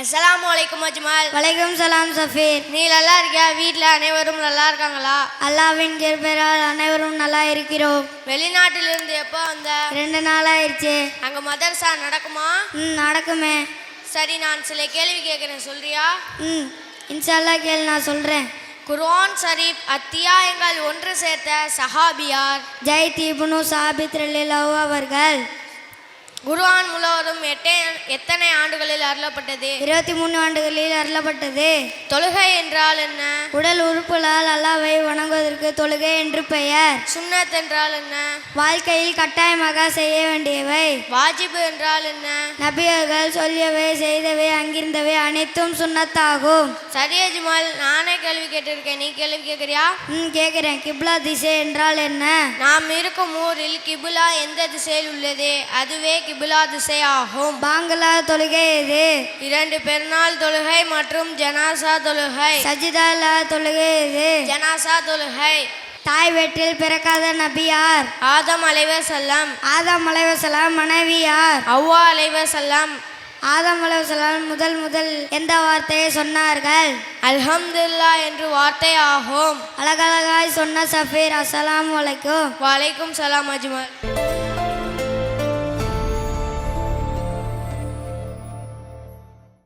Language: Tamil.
அஸ்ஸலாமு அலைக்கும் அஜ்மல். வலைக்கும் சலாம் சஃபீர். நீ நல்லா இருக்கியா? வீட்டில் அனைவரும் நல்லா இருக்காங்களா? அல்லாவின் கிருபையால் அனைவரும் நல்லா இருக்கிறோம். வெளிநாட்டிலிருந்து எப்போ வந்த? ரெண்டு நாள் ஆயிடுச்சு அங்கே மதரசா நடக்குமா? ம் நடக்குமே. சரி நான் சில கேள்வி கேட்குறேன். சொல்றியா? ம் இன்ஷால்லா கேள் நான் சொல்கிறேன் குர்ஆன் ஷரீப் அத்தியாயங்கள் ஒன்று சேர்த்த சஹாபியார். ஜெய் தீபுனு சாபித் ரலிலஹு அவர்கள் குர்ஆன் முழுவதும் எட்டே எத்தனை ஆண்டுகளில் அருளப்பட்டது? இருபத்தி மூணு ஆண்டுகளில் அருளப்பட்டது. தொழுகை என்றால் என்ன? உடல் உறுப்புகளால் அல்லாவை வணங்குவதற்கு தொழுகை என்று பெயர். சுன்னத் என்றால் என்ன? வாழ்க்கையில் கட்டாயமாக செய்ய வேண்டியவை. வாஜிபு என்றால் என்ன? நபியர்கள் சொல்லியவை செய்தவை அங்கிருந்தவை அனைத்தும் சுன்னத்தாகும். சரி அஜ்மல் நானே கேள்வி கேட்டிருக்கேன். நீ கேள்வி கேட்குறியா? ம் கேட்குறேன். கிப்லா திசை என்றால் என்ன? நாம் இருக்கும் ஊரில் கிபுலா எந்த திசையில் உள்ளது? அதுவே கிபுலா திசை ஆகும் பாங்கலா தொழுகை எது? இரண்டு பெருநாள் தொழுகை மற்றும் ஜனாசா தொழுகை. சஜிதாலா தொழுகை எது? ஜனாசா தொழுகை. தாய் வீட்டில் பிறக்காத நபியார் ஆதம் அலைவசல்லம் ஆதாம் அலைவசலாம் மனைவியார் அவ்வா அலைவசல்லம் ஆதாம் அலைவசலாம் முதல் முதல் எந்த வார்த்தையை சொன்னார்கள்? அல்ஹம்துல்லா என்று வார்த்தை ஆகும். அழகழகாய் சொன்ன சஃபீர் அஸ்ஸலாமு அலைக்கும். வலைக்கும் சலாம் அஜ்மல்